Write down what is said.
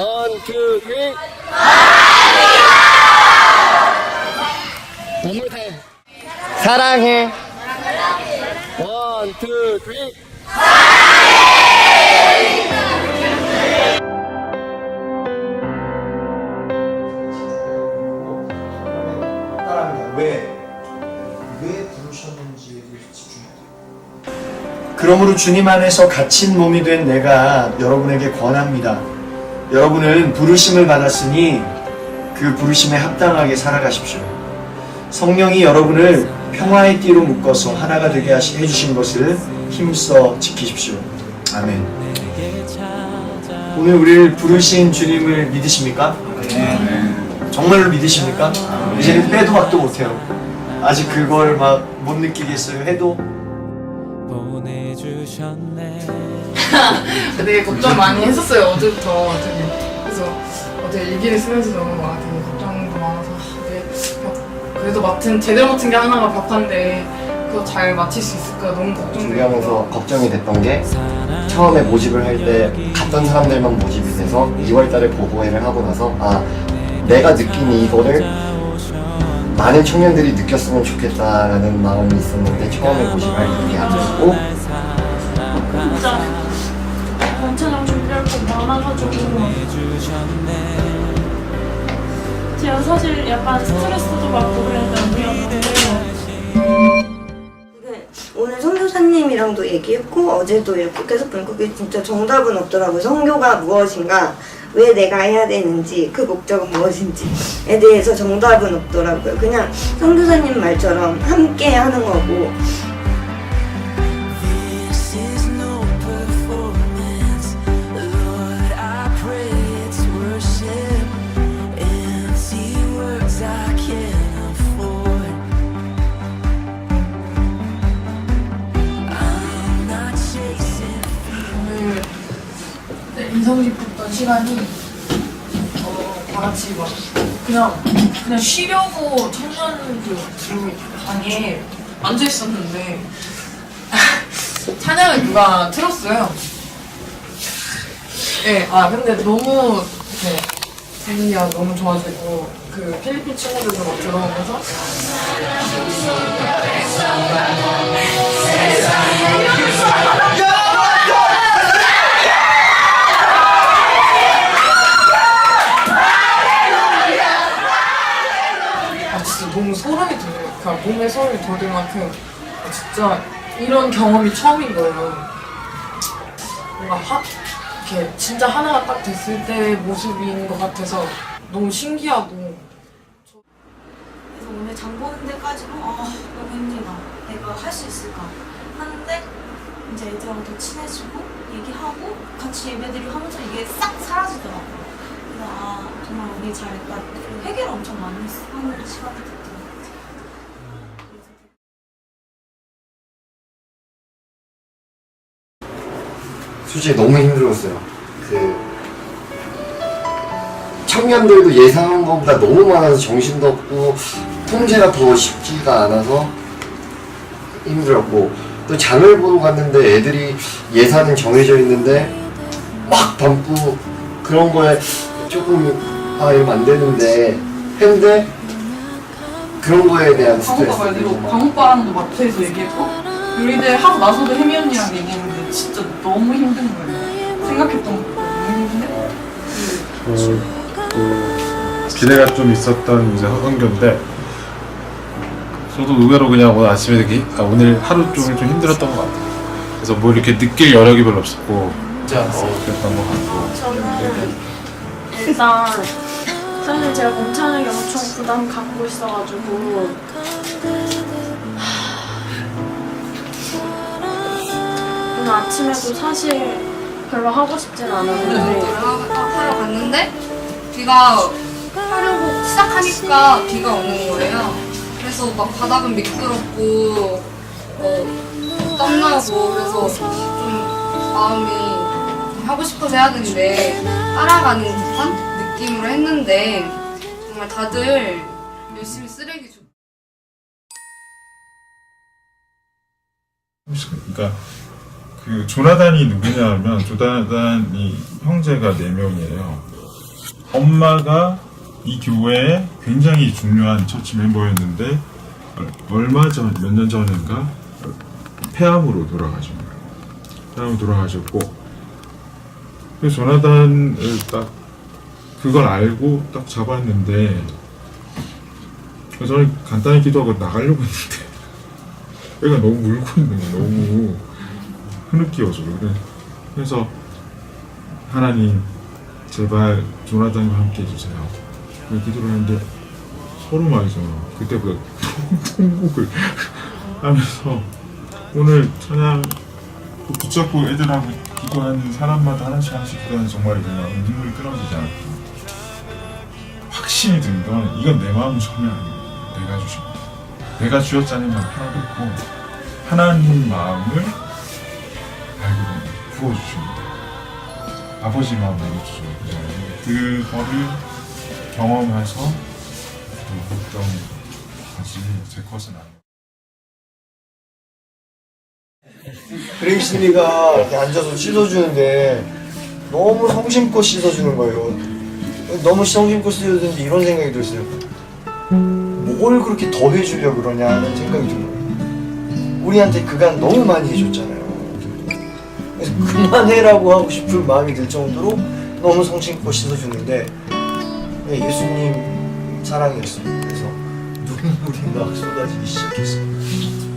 One, two, three. One more time. 사랑해. One, two, three. 따라합니다. 왜? 왜 부르셨는지에 대해서 집중해야 돼요. 그러므로 주님 안에서 갇힌 몸이 된 내가 여러분에게 권합니다. 여러분은 부르심을 받았으니 그 부르심에 합당하게 살아가십시오. 성령이 여러분을 평화의 띠로 묶어서 하나가 되게 해주신 것을 힘써 지키십시오. 아멘. 오늘 우리를 부르신 주님을 믿으십니까? 정말로 믿으십니까? 이제는 빼도 박도 못해요. 아직 그걸 막 못 느끼겠어요. 해도 보내주셨네. 되게 걱정 많이 했었어요 어제부터. 되게. 그래서 어제 일기를 쓰면서 너무 막 되게 걱정도 많아서 아, 벽- 그래도 맡은 제대로 맡은 게 하나가 벽화인데 그거 잘 마칠 수 있을까 너무 걱정돼요. 준비하면서 걱정이 됐던 게 처음에 모집을 할 때 갔던 사람들만 모집이 돼서 2월달에 보고회를 하고 나서 아 내가 느낀 이거를 많은 청년들이 느꼈으면 좋겠다라는 마음이 있었는데 처음에 할때 그게 안 됐고. 진짜 원천형 준비할 거 많아가지고. 제가 사실 약간 스트레스도 받고 그랬는데. 네, 오늘 선교사님이랑도 얘기했고 어제도 이렇게 계속 보니까 그게 진짜 정답은 없더라고요. 선교가 무엇인가, 왜 내가 해야 되는지, 그 목적은 무엇인지에 대해서 정답은 없더라고요. 그냥 선교사님 말처럼 함께 하는 거고 네, 깊 시간이 어, 다 같이 막 그냥 그냥 쉬려고 청년들 그 방에 앉아 있었는데 찬양을 누가 틀었어요. 네, 아 근데 너무 이렇게 분위기가 너무 좋아지고 그 필리핀 친구들도 막 들어오면서 몸에 소름이 돋을 만큼 아, 진짜 이런 경험이 처음인 거예요. 뭔가 하, 이렇게 진짜 하나가 딱 됐을 때 모습인 것 같아서 너무 신기하고 그래서 오늘 장 보는 데까지도 아 너무 힘들다. 내가 할 수 있을까 하는데 이제 애들하고 더 친해지고 얘기하고 같이 예배드리 하면서 이게 싹 사라지더라고요. 그래서 아 정말 우리 잘했다. 회개를 엄청 많이 했- 하는 시간이 같아요. 솔직히 너무 힘들었어요. 그 청년들도 예상한 것보다 너무 많아서 정신도 없고 통제가 더 쉽지가 않아서 힘들었고 또 장을 보러 갔는데 애들이 예산은 정해져 있는데 막 담고 그런 거에 조금 아 이러면 안 되는데 했는데 그런 거에 대한 스트레스 광오빠 말대로 광오빠랑도 마트에서 얘기했고 우리들 하고 나서도 혜미 언니랑 얘기했는데 진짜 너무 힘든 거예요. 생각했던 것보다 너무 힘든데 그 기대가 좀 있었던 이제 선교인데 저도 의외로 그냥 오늘 아침에 되게 아, 오늘 하루 종일 좀 힘들었던 것 같아요. 그래서 뭐 이렇게 느낄 여력이 별로 없었고 진짜 어, 그랬던 것 같고 저는 일단 사실 제가 공찬에게 엄청 부담 갖고 있어가지고 오늘 아침에도 사실 별로 하고 싶진 않았는데 하러 갔는데 비가 하려고 시작하니까 비가 오는 거예요. 그래서 막 바닥은 미끄럽고 어, 땀나고 그래서 좀 마음이 좀 하고 싶어서 해야 되는데 따라가는 듯한 느낌으로 했는데 정말 다들 열심히 쓰레기 줍. 그러니까 그 조나단이 누구냐 하면 조나단이 형제가 네 명이에요. 엄마가 이 교회에 굉장히 중요한 처치 멤버였는데 얼마 전, 몇 년 전인가 폐암으로 돌아가신 거예요. 폐암으로 돌아가셨고 그래서 조나단을 딱 그걸 알고 딱 잡았는데 저는 간단히 기도하고 나가려고 했는데 애가 너무 울고 있는 거예요. 너무 흐느끼워서 그래. 그래서 하나님 제발 조나단과 함께 해주세요. 그 기도를 하는데 서로 말이죠. 그때보다 통곡을 하면서 오늘 찬양 그 붙잡고 애들하고 기도하는 사람마다 하나씩 하나씩 기도하는 정말 그냥 눈물이 끊어지지 않고 확신이 든건 이건 내 마음 정말 아니에요. 내가 주신 거. 내가 주었자는 말 하나도 없고 하나님 마음을 부어주십니다. 아버지 마음 내려주셔요. 그거를 경험해서 또 걱정하지 제 것은 아니에요. 그레이스리가 이렇게 앉아서 씻어주는데 너무 성심껏 씻어주는 거예요. 너무 성심껏 씻어주는데 이런 생각이 들었어요. 뭘 그렇게 더 해주려고 그러냐는 생각이 들어요. 우리한테 그간 너무 많이 해줬잖아요. 그만해라고 하고 싶은 마음이 들 정도로 너무 성심껏 씻어주는데 그냥 예수님 사랑이었어요. 그래서 눈물이 막 쏟아지기 시작했어요.